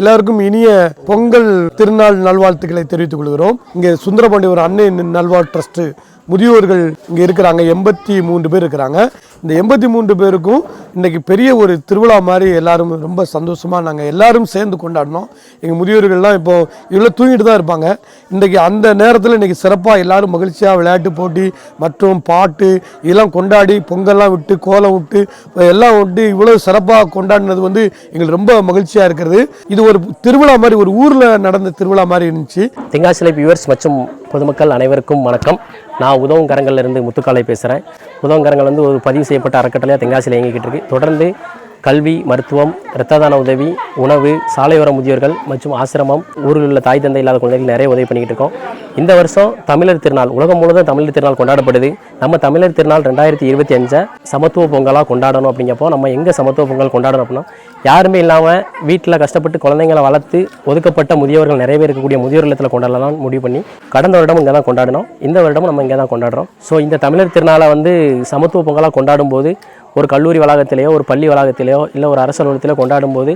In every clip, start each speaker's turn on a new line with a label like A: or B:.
A: எல்லாருக்கும் இனிய பொங்கல் திருநாள் நல்வாழ்த்துக்களை தெரிவித்துக் கொள்கிறோம் இங்கே சுந்தரபாண்டி ஒரு அன்னை நல்வாழ் ட்ரஸ்ட் முதியோர்கள் இங்கே இருக்கிறாங்க எண்பத்தி மூன்று பேர் இருக்கிறாங்க இந்த எண்பத்தி மூன்று பேருக்கும் இன்றைக்கி பெரிய ஒரு திருவிழா மாதிரி எல்லாரும் ரொம்ப சந்தோஷமாக நாங்கள் எல்லாரும் சேர்ந்து கொண்டாடினோம் எங்கள் முதியோர்கள்லாம் இப்போது இவ்வளோ தூங்கிட்டு தான் இருப்பாங்க இன்றைக்கி அந்த நேரத்தில் இன்றைக்கி சிறப்பாக எல்லோரும் மகிழ்ச்சியாக விளையாட்டு போட்டி மற்றும் பாட்டு இதெல்லாம் கொண்டாடி பொங்கல்லாம் விட்டு கோலம் விட்டு எல்லாம் விட்டு இவ்வளோ சிறப்பாக கொண்டாடினது வந்து எங்களுக்கு ரொம்ப மகிழ்ச்சியாக இருக்கிறது இது ஒரு திருவிழா மாதிரி ஒரு ஊரில் நடந்த திருவிழா மாதிரி இருந்துச்சு
B: தெங்காசிலை வியூவர்ஸ் மற்றும் பொதுமக்கள் அனைவருக்கும் வணக்கம் நான் உதவும் முத்துக்காலை பேசுகிறேன் உதவும் கரங்கள் வந்து ஒரு பதிவு செய்யப்பட்ட அறக்கட்டளையாக தெங்காசியில் இயங்கிக்கிட்டு இருக்கு தொடர்ந்து கல்வி மருத்துவம் இரத்த தான உதவி உணவு சாலையோர முதியோர்கள் மற்றும் ஆசிரமம் ஊரில் உள்ள தாய் தந்தை இல்லாத குழந்தைகள் நிறைய உதவி பண்ணிக்கிட்டு இருக்கோம் இந்த வருஷம் தமிழர் திருநாள் உலகம் முழுவதும் தமிழர் திருநாள் கொண்டாடப்படுது நம்ம தமிழர் திருநாள் ரெண்டாயிரத்தி இருபத்தி அஞ்சை சமத்துவ பொங்கலாக கொண்டாடணும் அப்படிங்கிறப்போ நம்ம எங்கே சமத்துவ பொங்கல் கொண்டாடணும் அப்படின்னா யாருமே இல்லாமல் வீட்டில் கஷ்டப்பட்டு குழந்தைங்களை வளர்த்து ஒதுக்கப்பட்ட முதியவர்கள் நிறைய பேர் இருக்கக்கூடிய முதியோர் இல்லத்தில் கொண்டாடலாம் முடிவு பண்ணி கடந்த வருடம் இங்கே தான் கொண்டாடணும் இந்த வருடமும் நம்ம இங்கே தான் கொண்டாடுறோம் ஸோ இந்த தமிழர் திருநாளை வந்து சமத்துவ பொங்கலாக கொண்டாடும் போது ஒரு கல்லூரி வளாகத்திலேயோ ஒரு பள்ளி வளாகத்திலேயோ இல்லை ஒரு அரசு அலுவலகத்திலோ கொண்டாடும் போது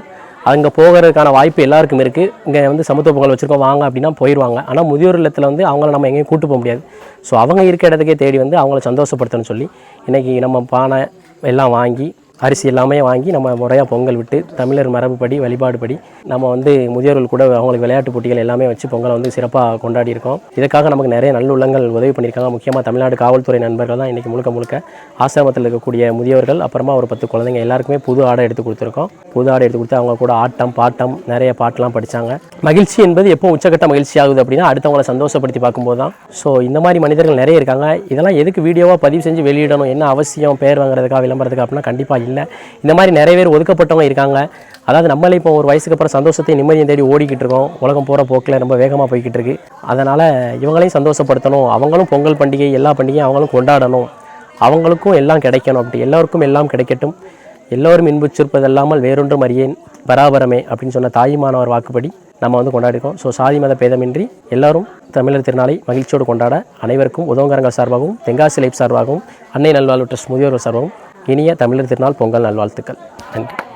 B: அங்கே போகிறதுக்கான வாய்ப்பு எல்லாருக்கும் இருக்குது இங்கே வந்து சமத்துவ பொங்கல் வச்சுருக்கோம் வாங்க அப்படின்னா போயிடுவாங்க ஆனால் முதியோர் இல்லத்தில் வந்து அவங்கள நம்ம எங்கேயும் கூட்டு போக முடியாது ஸோ அவங்க இருக்கிற இடத்துக்கே தேடி வந்து அவங்கள சந்தோஷப்படுத்தணும்னு சொல்லி இன்றைக்கி நம்ம பானை எல்லாம் வாங்கி அரிசி எல்லாமே வாங்கி நம்ம முறையாக பொங்கல் விட்டு தமிழர் மரபுப்படி வழிபாடுபடி நம்ம வந்து முதியோர்கள் கூட அவங்களுக்கு விளையாட்டு போட்டிகள் எல்லாமே வச்சு பொங்கலை வந்து சிறப்பாக கொண்டாடி இருக்கோம் இதுக்காக நமக்கு நிறைய நல்ல உள்ளங்கள் உதவி பண்ணியிருக்காங்க முக்கியமாக தமிழ்நாடு காவல்துறை நண்பர்கள் தான் இன்றைக்கி முழுக்க முழுக்க ஆசிரமத்தில் இருக்கக்கூடிய முதியோர்கள் அப்புறமா ஒரு பத்து குழந்தைங்க எல்லாருக்குமே புது ஆடை எடுத்து கொடுத்துருக்கோம் புது ஆடை எடுத்து கொடுத்து அவங்க கூட ஆட்டம் பாட்டம் நிறைய பாட்டெலாம் படித்தாங்க மகிழ்ச்சி என்பது எப்போ உச்சக்கட்ட மகிழ்ச்சி ஆகுது அப்படின்னா அடுத்தவங்களை சந்தோஷப்படுத்தி பார்க்கும்போது தான் ஸோ இந்த மாதிரி மனிதர்கள் நிறைய இருக்காங்க இதெல்லாம் எதுக்கு வீடியோவாக பதிவு செஞ்சு வெளியிடணும் என்ன அவசியம் பேர் வாங்குறதுக்காக விளம்பரத்துக்கு அப்படின்னா கண்டிப்பாக இல்லை இந்த மாதிரி நிறைய பேர் ஒதுக்கப்பட்டவங்க இருக்காங்க அதாவது நம்மளே இப்போ ஒரு வயசுக்கு அப்புறம் சந்தோஷத்தை நிம்மதியை தேடி ஓடிக்கிட்டு இருக்கோம் உலகம் போகிற போக்கில் ரொம்ப வேகமாக போய்கிட்டு இருக்கு அதனால் இவங்களையும் சந்தோஷப்படுத்தணும் அவங்களும் பொங்கல் பண்டிகை எல்லா பண்டிகையும் அவங்களும் கொண்டாடணும் அவங்களுக்கும் எல்லாம் கிடைக்கணும் அப்படி எல்லோருக்கும் எல்லாம் கிடைக்கட்டும் எல்லோரும் இன்புச்சிருப்பதல்லாமல் வேறொன்றும் அறியேன் பராபரமே அப்படின்னு சொன்ன தாயுமானவர் வாக்குப்படி நம்ம வந்து கொண்டாடிக்கோம் ஸோ சாதி மத பேதமின்றி எல்லோரும் தமிழர் திருநாளை மகிழ்ச்சியோடு கொண்டாட அனைவருக்கும் உதவங்கரங்கள் சார்பாகவும் தென்காசி லைஃப் சார்பாகவும் அன்னை நல்வாழ்வு ட்ரஸ்ட் முதியோர்கள் சார்பாகவும் இனிய தமிழர் திருநாள் பொங்கல் நல்வாழ்த்துக்கள் நன்றி